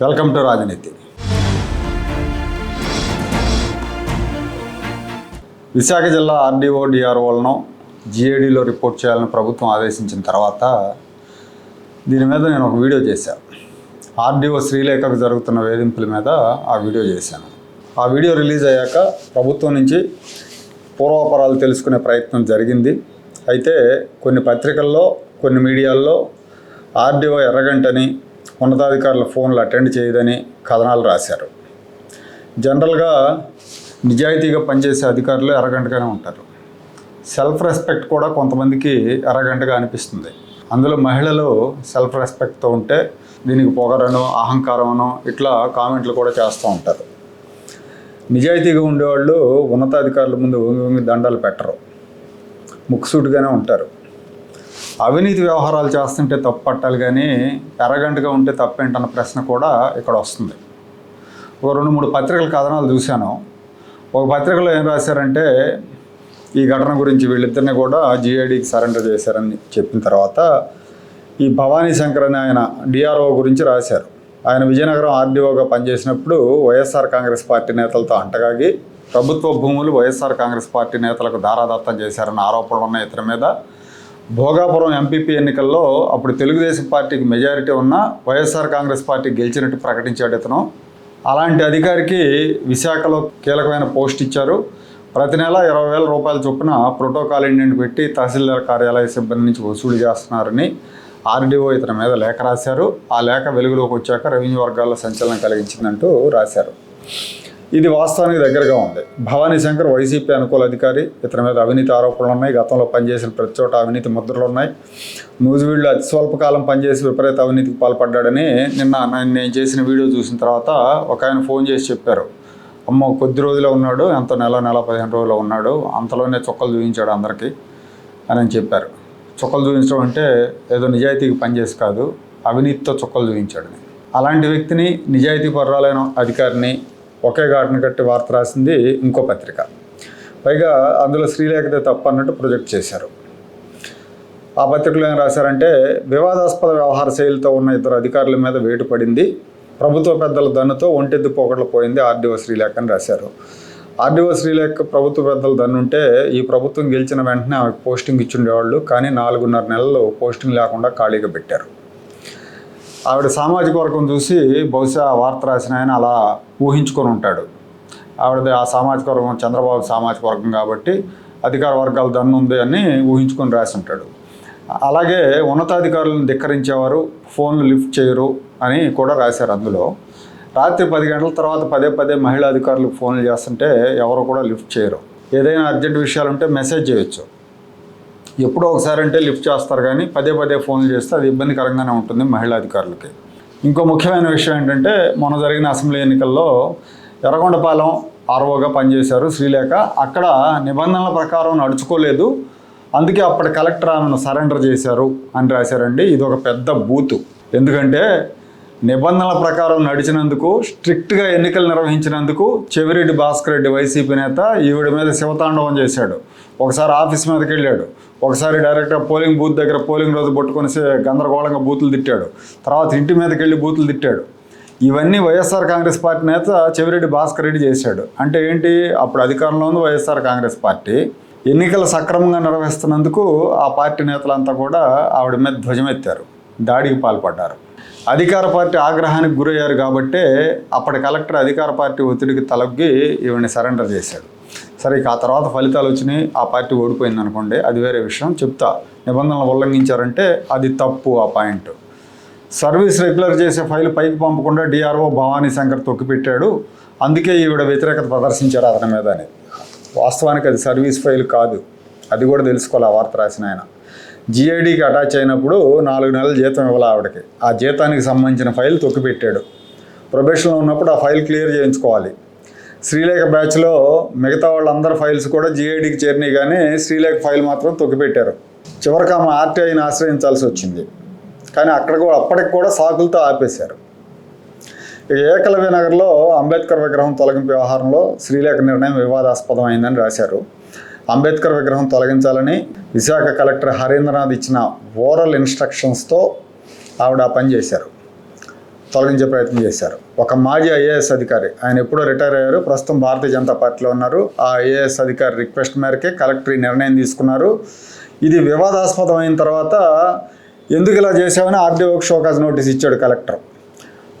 Welcome to రాజనీతి. విశాఖ జిల్లా RDO డిఆర్ఓలను జిఏడిలో report చేయాలని ప్రభుత్వం ఆదేశించిన తర్వాత దీని మీద నేను ఒక వీడియో చేశాను ఆర్డీఓ శ్రీలేఖకు జరుగుతున్న వేధింపుల మీద ఆ వీడియో చేశాను. ఆ వీడియో రిలీజ్ అయ్యాక ప్రభుత్వం నుంచి పూర్వాపరాలు తెలుసుకునే ప్రయత్నం జరిగింది. అయితే కొన్ని పత్రికల్లో కొన్ని మీడియాల్లో ఆర్డీఓ ఎర్రగంటని ఉన్నతాధికారుల ఫోన్లు అటెండ్ చేయదని కథనాలు రాశారు. జనరల్గా నిజాయితీగా పనిచేసే అధికారులు అరగంటగానే ఉంటారు. సెల్ఫ్ రెస్పెక్ట్ కూడా కొంతమందికి అరగంటగా అనిపిస్తుంది. అందులో మహిళలు సెల్ఫ్ రెస్పెక్ట్తో ఉంటే దీనికి పొగరను అహంకారమనో ఇట్లా కామెంట్లు కూడా చేస్తూ ఉంటారు. నిజాయితీగా ఉండేవాళ్ళు ఉన్నతాధికారుల ముందు వంగి వంగి దండాలు పెట్టరు. ముక్కుసూటిగానే ఉంటారు. అవినీతి వ్యవహారాలు చేస్తుంటే తప్పు పట్టాలి కానీ ఎరగంటగా ఉంటే తప్పేంటన్న ప్రశ్న కూడా ఇక్కడ వస్తుంది. ఒక రెండు మూడు పత్రికల కథనాలు చూశాను. ఒక పత్రికలో ఏం రాశారంటే ఈ ఘటన గురించి వీళ్ళిద్దరిని కూడా జిఐడికి సరెండర్ చేశారని చెప్పిన తర్వాత ఈ భవానీ శంకర్ అని ఆయన డిఆర్ఓ గురించి రాశారు. ఆయన విజయనగరం ఆర్డీఓగా పనిచేసినప్పుడు వైఎస్ఆర్ కాంగ్రెస్ పార్టీ నేతలతో అంటగాగి ప్రభుత్వ భూములు వైఎస్ఆర్ కాంగ్రెస్ పార్టీ నేతలకు దారాదత్తం చేశారన్న ఆరోపణలు ఉన్న ఇతని మీద. భోగాపురం ఎంపీపీ ఎన్నికల్లో అప్పుడు తెలుగుదేశం పార్టీకి మెజారిటీ ఉన్న వైఎస్ఆర్ కాంగ్రెస్ పార్టీ గెలిచినట్టు ప్రకటించాడు ఇతను. అలాంటి అధికారికి విశాఖలో కీలకమైన పోస్ట్ ఇచ్చారు. ప్రతి నెల ఇరవై వేల రూపాయల చొప్పున ప్రోటోకాల్ ఇండియన్ పెట్టి తహసీల్దార్ కార్యాలయ సిబ్బంది నుంచి వసూలు చేస్తున్నారని ఆర్డీఓ ఇతని మీద లేఖ రాశారు. ఆ లేఖ వెలుగులోకి వచ్చాక రెవెన్యూ వర్గాల్లో సంచలనం కలిగించిందంటూ రాశారు. ఇది వాస్తవానికి దగ్గరగా ఉంది. భవానీ శంకర్ వైసీపీ అనుకూల అధికారి. ఇతని మీద అవినీతి ఆరోపణలు ఉన్నాయి. గతంలో పనిచేసిన ప్రతి చోట అవినీతి ముద్రలు ఉన్నాయి. నూజివీడులో అతి స్వల్పకాలం పనిచేసి విపరీత అవినీతికి పాల్పడ్డాడని నిన్న నేను నేను చేసిన వీడియో చూసిన తర్వాత ఒక ఆయన ఫోన్ చేసి చెప్పారు. అమ్మో కొద్ది రోజులే ఉన్నాడు. ఎంత నెల నెల పదిహేను రోజులు ఉన్నాడు. అంతలోనే చుక్కలు చూపించాడు అందరికీ అని అని చెప్పారు. చుక్కలు చూపించడం అంటే ఏదో నిజాయితీకి పనిచేసి కాదు అవినీతితో చుక్కలు చూపించాడని అలాంటి వ్యక్తిని నిజాయితీ పర్రాలైన అధికారిని ఒకే ఘాటన కట్టి వార్త రాసింది ఇంకో పత్రిక. పైగా అందులో శ్రీలేఖదే తప్పు అన్నట్టు ప్రొజెక్ట్ చేశారు. ఆ పత్రికలో ఏం రాశారంటే వివాదాస్పద వ్యవహార శైలితో ఉన్న ఇద్దరు అధికారుల మీద వేటు పడింది. ప్రభుత్వ పెద్దల దన్నుతో ఒంటెద్దు పోకట్లు పోయింది ఆర్డీఓ శ్రీలేఖ అని రాశారు. ఆర్డీఓ శ్రీలేఖ ప్రభుత్వ పెద్దల దన్నుంటే ఈ ప్రభుత్వం గెలిచిన వెంటనే ఆమెకు పోస్టింగ్ ఇచ్చుండేవాళ్ళు కానీ నాలుగున్నర నెలలు పోస్టింగ్ లేకుండా ఖాళీగా పెట్టారు. ఆవిడ సామాజిక వర్గం చూసి బహుశా ఆ వార్త రాసిన ఆయన అలా ఊహించుకొని ఉంటాడు. ఆవిడది ఆ సామాజిక వర్గం చంద్రబాబు సామాజిక వర్గం కాబట్టి అధికార వర్గాలు దన్ను ఉంది అని ఊహించుకొని రాసి ఉంటాడు. అలాగే ఉన్నతాధికారులను ధిక్కరించేవారు ఫోన్లు లిఫ్ట్ చేయరు అని కూడా రాశారు అందులో. రాత్రి పది గంటల తర్వాత పదే పదే మహిళా అధికారులకు ఫోన్లు చేస్తుంటే ఎవరు కూడా లిఫ్ట్ చేయరు. ఏదైనా అర్జెంట్ విషయాలు ఉంటే మెసేజ్ చేయొచ్చు. ఎప్పుడో ఒకసారి అంటే లిఫ్ట్ చేస్తారు కానీ పదే పదే ఫోన్లు చేస్తే అది ఇబ్బందికరంగానే ఉంటుంది మహిళా అధికారులకి ఇంకో ముఖ్యమైన విషయం ఏంటంటే మొన్న జరిగిన అసెంబ్లీ ఎన్నికల్లో ఎర్రగొండపాలెం ఆర్ఓగా పనిచేశారు శ్రీలేఖ. అక్కడ నిబంధనల ప్రకారం నడుచుకోలేదు. అందుకే అప్పటి కలెక్టర్ ఆమెను సరెండర్ చేశారు అని రాశారండి. ఇది ఒక పెద్ద బూతు. ఎందుకంటే నిబంధనల ప్రకారం నడిచినందుకు స్ట్రిక్ట్గా ఎన్నికలు నిర్వహించినందుకు చెవిరెడ్డి భాస్కర్ రెడ్డి వైసీపీ నేత ఈవిడ మీద శివతాండవం చేశాడు. ఒకసారి ఆఫీస్ మీదకి వెళ్ళాడు ఒకసారి డైరెక్ట్గా పోలింగ్ బూత్ దగ్గర పోలింగ్ రోజు పట్టుకొని గందరగోళంగా బూతులు తిట్టాడు. తర్వాత ఇంటి మీదకి వెళ్ళి బూతులు తిట్టాడు. ఇవన్నీ వైఎస్ఆర్ కాంగ్రెస్ పార్టీ నేత చెవిరెడ్డి భాస్కర్ రెడ్డి చేశాడు. అంటే ఏంటి? అప్పుడు అధికారంలో ఉంది వైఎస్ఆర్ కాంగ్రెస్ పార్టీ. ఎన్నికలు సక్రమంగా నిర్వహిస్తున్నందుకు ఆ పార్టీ నేతలంతా కూడా ఆవిడ మీద ధ్వజమెత్తారు. దాడికి పాల్పడ్డారు. అధికార పార్టీ ఆగ్రహానికి గురయ్యారు కాబట్టే అప్పటి కలెక్టర్ అధికార పార్టీ ఒత్తిడికి తలొగ్గి ఈవిని సరెండర్ చేశాడు. సరే ఇక ఆ తర్వాత ఫలితాలు వచ్చినాయి. ఆ పార్టీ ఓడిపోయింది అనుకోండి అది వేరే విషయం. చెప్తా నిబంధనలు ఉల్లంఘించారంటే అది తప్పు ఆ పాయింట్. సర్వీస్ రెగ్యులర్ చేసే ఫైల్ పైకి పంపకుండా డిఆర్ఓ భవానీ శంకర్ తొక్కిపెట్టాడు. అందుకే ఈవిడ వ్యతిరేకత ప్రదర్శించారు అతని మీద అని. వాస్తవానికి అది సర్వీస్ ఫైల్ కాదు. అది కూడా తెలుసుకోవాలి ఆ వార్త రాసిన ఆయన. జిఐడికి అటాచ్ అయినప్పుడు నాలుగు నెలల జీతం ఇవ్వాలి ఆవిడకి. ఆ జీతానికి సంబంధించిన ఫైల్ తొక్కిపెట్టాడు. ప్రొబేషన్లో ఉన్నప్పుడు ఆ ఫైల్ క్లియర్ చేయించుకోవాలి. శ్రీలేఖ బ్యాచ్లో మిగతా వాళ్ళందరి ఫైల్స్ కూడా జిఐడికి చేరినాయి కానీ శ్రీలేఖ ఫైల్ మాత్రం తొక్కిపెట్టారు. చివరికి ఆమె ఆర్టీఐని ఆశ్రయించాల్సి వచ్చింది. కానీ అక్కడ కూడా అప్పటికి కూడా సాకులతో ఆపేశారు. ఇక ఏకలవ్య నగర్లో అంబేద్కర్ విగ్రహం తొలగింపు వ్యవహారంలో శ్రీలేఖ నిర్ణయం వివాదాస్పదం అయిందని రాశారు. అంబేద్కర్ విగ్రహం తొలగించాలని విశాఖ కలెక్టర్ హరీంద్రనాథ్ ఇచ్చిన ఓరల్ ఇన్స్ట్రక్షన్స్తో ఆవిడ పనిచేశారు పని చేశారు. తొలగించే ప్రయత్నం చేశారు. ఒక మాజీ ఐఏఎస్ అధికారి ఆయన ఎప్పుడో రిటైర్ అయ్యారు. ప్రస్తుతం భారతీయ జనతా పార్టీలో ఉన్నారు. ఆ ఐఏఎస్ అధికారి రిక్వెస్ట్ మేరకే కలెక్టర్ ఈ నిర్ణయం తీసుకున్నారు. ఇది వివాదాస్పదం అయిన తర్వాత ఎందుకు ఇలా చేసామని ఆర్డీఓకి షోకాజ్ నోటీస్ ఇచ్చాడు కలెక్టర్.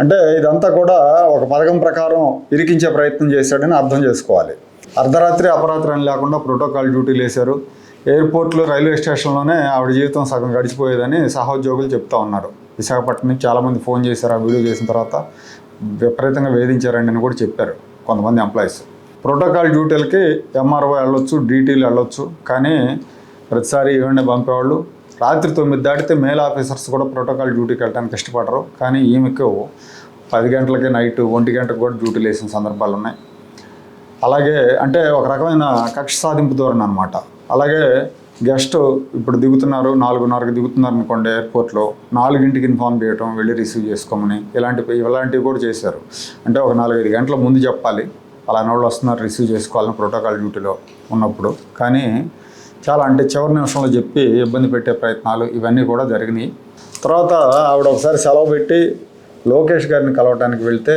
అంటే ఇదంతా కూడా ఒక పథకం ప్రకారం ఇరికించే ప్రయత్నం చేశాడని అర్థం చేసుకోవాలి. అర్ధరాత్రి అపరాత్రి అని లేకుండా ప్రోటోకాల్ డ్యూటీలు వేశారు. ఎయిర్పోర్ట్లో రైల్వే స్టేషన్లోనే ఆవిడ జీవితం సగం గడిచిపోయేదని సహోద్యోగులు చెప్తా ఉన్నారు. విశాఖపట్నం నుంచి చాలామంది ఫోన్ చేశారు ఆ వీడియో చేసిన తర్వాత విపరీతంగా వేధించారండి అని కూడా చెప్పారు కొంతమంది ఎంప్లాయీస్. ప్రోటోకాల్ డ్యూటీలకి ఎంఆర్ఓ వెళ్ళొచ్చు డీటీలు వెళ్ళొచ్చు కానీ ప్రతిసారి ఈవెంట్ పంపేవాళ్ళు. రాత్రి తొమ్మిది దాటితే మేల్ ఆఫీసర్స్ కూడా ప్రోటోకాల్ డ్యూటీకి వెళ్ళడానికి ఇష్టపడరు కానీ ఈమెకు పది గంటలకి నైట్ ఒంటి గంటకు కూడా డ్యూటీలు వేసిన సందర్భాలు ఉన్నాయి. అలాగే అంటే ఒక రకమైన కక్ష సాధింపు ధోరణి అనమాట అలాగే గెస్ట్ ఇప్పుడు దిగుతున్నారు నాలుగున్నరకు దిగుతున్నారు అనుకోండి ఎయిర్పోర్ట్లో నాలుగింటికి ఇన్ఫార్మ్ చేయటం వెళ్ళి రిసీవ్ చేసుకోమని ఇలాంటివి ఇలాంటివి కూడా చేశారు. అంటే ఒక నాలుగైదు గంటల ముందు చెప్పాలి. అలాంటి వాళ్ళు వస్తున్నారు రిసీవ్ చేసుకోవాలని ప్రోటోకాల్ డ్యూటీలో ఉన్నప్పుడు. కానీ చాలా అంటే చివరి నిమిషంలో చెప్పి ఇబ్బంది పెట్టే ప్రయత్నాలు ఇవన్నీ కూడా జరిగినాయి. తర్వాత ఆవిడ ఒకసారి సెలవు పెట్టి లోకేష్ గారిని కలవడానికి వెళ్తే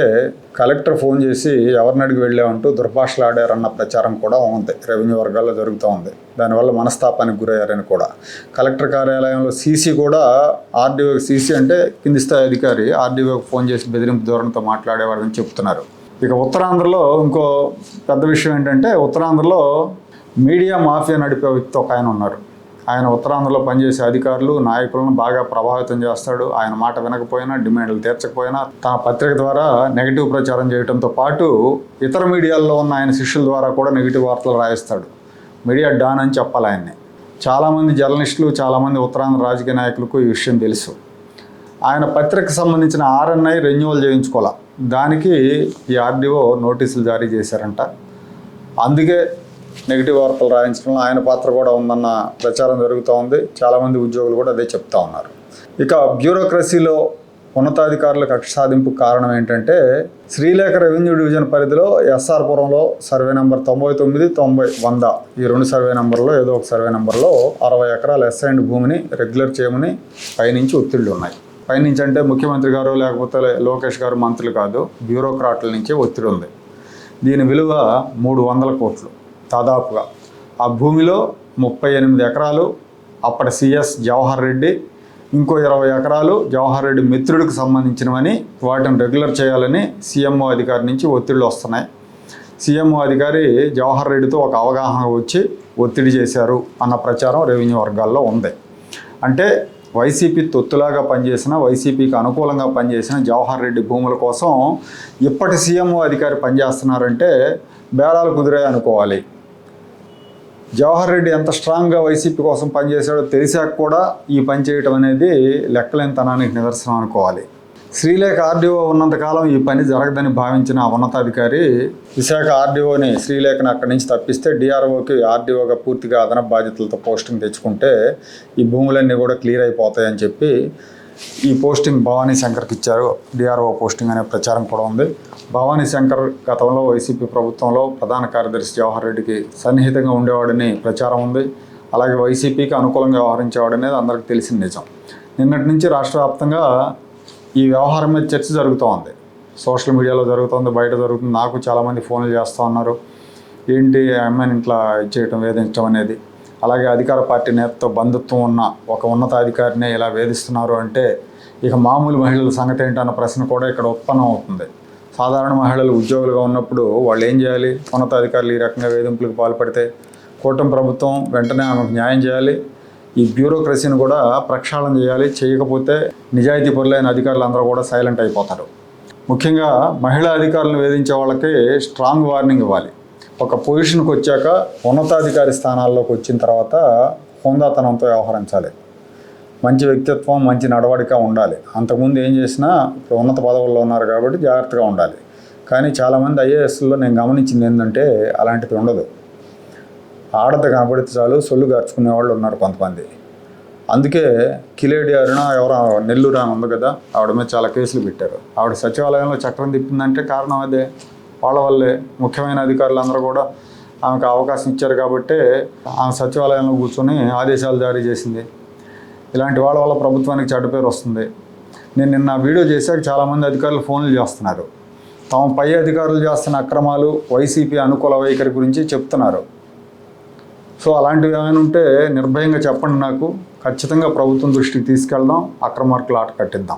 కలెక్టర్ ఫోన్ చేసి ఎవరిని అడిగి వెళ్ళామంటూ దుర్భాషలాడారన్న ప్రచారం కూడా ఉంది. రెవెన్యూ వర్గాల్లో జరుగుతూ ఉంది. దానివల్ల మనస్తాపానికి గురయ్యారని కూడా. కలెక్టర్ కార్యాలయంలో సీసీ కూడా ఆర్డీఓ సీసీ అంటే కింది స్థాయి అధికారి ఆర్డీఓకి ఫోన్ చేసి బెదిరింపు ధోరణితో మాట్లాడేవారని చెప్తున్నారు. ఇక ఉత్తరాంధ్రలో ఇంకో పెద్ద విషయం ఏంటంటే ఉత్తరాంధ్రలో మీడియా మాఫియా నడిపే వ్యక్తి ఒక ఆయన ఉన్నారు. ఆయన ఉత్తరాంధ్రలో పనిచేసే అధికారులు నాయకులను బాగా ప్రభావితం చేస్తాడు. ఆయన మాట వినకపోయినా డిమాండ్లు తీర్చకపోయినా తన పత్రిక ద్వారా నెగిటివ్ ప్రచారం చేయడంతో పాటు ఇతర మీడియాల్లో ఉన్న ఆయన శిష్యుల ద్వారా కూడా నెగిటివ్ వార్తలు రాయిస్తాడు. మీడియా డాన్ అని చెప్పాలి ఆయన్ని. చాలామంది జర్నలిస్టులు చాలామంది ఉత్తరాంధ్ర రాజకీయ నాయకులకు ఈ విషయం తెలుసు. ఆయన పత్రికకు సంబంధించిన ఆర్ఎన్ఐ రెన్యువల్ చేయించుకోవాలి? దానికి ఈ ఆర్డీఓ నోటీసులు జారీ చేశారంట. అందుకే నెగిటివ్ వార్తలు రాయించడంలో ఆయన పాత్ర కూడా ఉందన్న ప్రచారం జరుగుతూ ఉంది. చాలామంది ఉద్యోగులు కూడా అదే చెప్తా ఉన్నారు. ఇక బ్యూరోక్రసీలో ఉన్నతాధికారుల కక్ష సాధింపు కారణం ఏంటంటే శ్రీలేఖ రెవెన్యూ డివిజన్ పరిధిలో ఎస్ఆర్ పురంలో సర్వే నెంబర్ తొంభై తొమ్మిది తొంభై వంద ఈ రెండు సర్వే నెంబర్లో ఏదో ఒక సర్వే నెంబర్లో అరవై ఎకరాల ఎస్ఐండ్ భూమిని రెగ్యులర్ చేయమని పైనుంచి ఒత్తిళ్ళు ఉన్నాయి. పైనుంచి అంటే ముఖ్యమంత్రి గారు లేకపోతే లోకేష్ గారు మంత్రులు కాదు బ్యూరోక్రాట్ల నుంచే ఒత్తిడి ఉంది. దీని విలువ మూడు వందల కోట్లు. దాదాపుగా. ఆ భూమిలో ముప్పై ఎనిమిది ఎకరాలు అప్పటి సిఎస్ జవహర్ రెడ్డి ఇంకో ఇరవై ఎకరాలు జవహర్ రెడ్డి మిత్రుడికి సంబంధించినవని వాటిని రెగ్యులర్ చేయాలని సీఎంఓ అధికారి నుంచి ఒత్తిళ్ళు వస్తున్నాయి. సీఎంఓ అధికారి జవహర్ రెడ్డితో ఒక అవగాహన వచ్చి ఒత్తిడి చేశారు అన్న ప్రచారం రెవెన్యూ వర్గాల్లో ఉంది. అంటే వైసీపీ తొత్తులాగా పనిచేసిన వైసీపీకి అనుకూలంగా పనిచేసిన జవహర్ రెడ్డి భూముల కోసం ఇప్పటి సీఎంఓ అధికారి పనిచేస్తున్నారంటే బేరాలు కుదిరాయి అనుకోవాలి. జవహర్ రెడ్డి ఎంత స్ట్రాంగ్గా వైసీపీ కోసం పనిచేశాడో తెలిసాక కూడా ఈ పని చేయటం అనేది లెక్కలేనితనానికి నిదర్శనం అనుకోవాలి. శ్రీలేఖ ఆర్డీఓ ఉన్నంతకాలం ఈ పని జరగదని భావించిన ఉన్నతాధికారి విశాఖ ఆర్డీఓని శ్రీలేఖను అక్కడి నుంచి తప్పిస్తే డిఆర్ఓకి ఆర్డీఓగా పూర్తిగా అదనపు బాధ్యతలతో పోస్టింగ్ తెచ్చుకుంటే ఈ భూములన్నీ కూడా క్లియర్ అయిపోతాయని చెప్పి ఈ పోస్టింగ్ భవానీ శంకర్కి ఇచ్చారు. డిఆర్ఓ పోస్టింగ్ అనే ప్రచారం కూడా ఉంది. భవానీ శంకర్ గతంలో వైసీపీ ప్రభుత్వంలో ప్రధాన కార్యదర్శి జవహర్ రెడ్డికి సన్నిహితంగా ఉండేవాడని ప్రచారం ఉంది. అలాగే వైసీపీకి అనుకూలంగా వ్యవహరించేవాడనేది అందరికీ తెలిసిన నిజం. నిన్నటి నుంచి రాష్ట్ర వ్యాప్తంగా ఈ వ్యవహారం మీద చర్చ జరుగుతూ ఉంది. సోషల్ మీడియాలో జరుగుతుంది బయట జరుగుతుంది. నాకు చాలామంది ఫోన్లు చేస్తూ ఉన్నారు. ఏంటి ఆ అమ్మాయిని ఇట్లా చేయటం వేధించడం అనేది అలాగే అధికార పార్టీ నేతతో బంధుత్వం ఉన్న ఒక ఉన్నతాధికారినే ఇలా వేధిస్తున్నారు అంటే ఇక మామూలు మహిళల సంగతి ఏంటన్న ప్రశ్న కూడా ఇక్కడ ఉత్పన్నం అవుతుంది. సాధారణ మహిళలు ఉద్యోగులుగా ఉన్నప్పుడు వాళ్ళు ఏం చేయాలి? ఉన్నతాధికారులు ఈ రకంగా వేధింపులకు పాల్పడితే కూటమి ప్రభుత్వం వెంటనే ఆమెకు న్యాయం చేయాలి. ఈ బ్యూరోక్రసీని కూడా ప్రక్షాళన చేయాలి. చేయకపోతే నిజాయితీ పరులైన అధికారులు అందరూ కూడా సైలెంట్ అయిపోతారు. ముఖ్యంగా మహిళా అధికారులను వేధించే వాళ్ళకి స్ట్రాంగ్ వార్నింగ్ ఇవ్వాలి. ఒక పొజిషన్కి వచ్చాక ఉన్నతాధికారి స్థానాల్లోకి వచ్చిన తర్వాత హోందాతనంతో వ్యవహరించాలి. మంచి వ్యక్తిత్వం మంచి నడవడిక ఉండాలి. అంతకుముందు ఏం చేసినా ఇప్పుడు ఉన్నత పదవుల్లో ఉన్నారు కాబట్టి జాగ్రత్తగా ఉండాలి. కానీ చాలామంది ఐఏఎస్లో నేను గమనించింది ఏంటంటే అలాంటిది ఉండదు. ఆడత కనబడితే చాలు సొల్లు గార్చుకునే వాళ్ళు ఉన్నారు కొంతమంది. అందుకే కిలేడి అరుణ ఎవరో నెల్లూరు ఆమె ఉంది కదా ఆవిడ మీద చాలా కేసులు పెట్టారు. ఆవిడ సచివాలయంలో చక్రం తిప్పిందంటే కారణం అదే. వాళ్ళ వల్లే ముఖ్యమైన అధికారులు అందరూ కూడా ఆమెకు అవకాశం ఇచ్చారు కాబట్టి ఆమె సచివాలయంలో కూర్చొని ఆదేశాలు జారీ చేసింది. ఇలాంటి వాళ్ళ వల్ల ప్రభుత్వానికి చెడ్డ పేరు వస్తుంది. నేను నిన్న వీడియో చేశాక చాలామంది అధికారులు ఫోన్లు చేస్తున్నారు. తమ పై అధికారులు చేస్తున్న అక్రమాలు వైసీపీ అనుకూల వైఖరి గురించి చెప్తున్నారు. సో అలాంటివి ఏమైనా ఉంటే నిర్భయంగా చెప్పండి నాకు. ఖచ్చితంగా ప్రభుత్వం దృష్టికి తీసుకెళ్దాం. అక్రమార్కులు ఆట కట్టిద్దాం.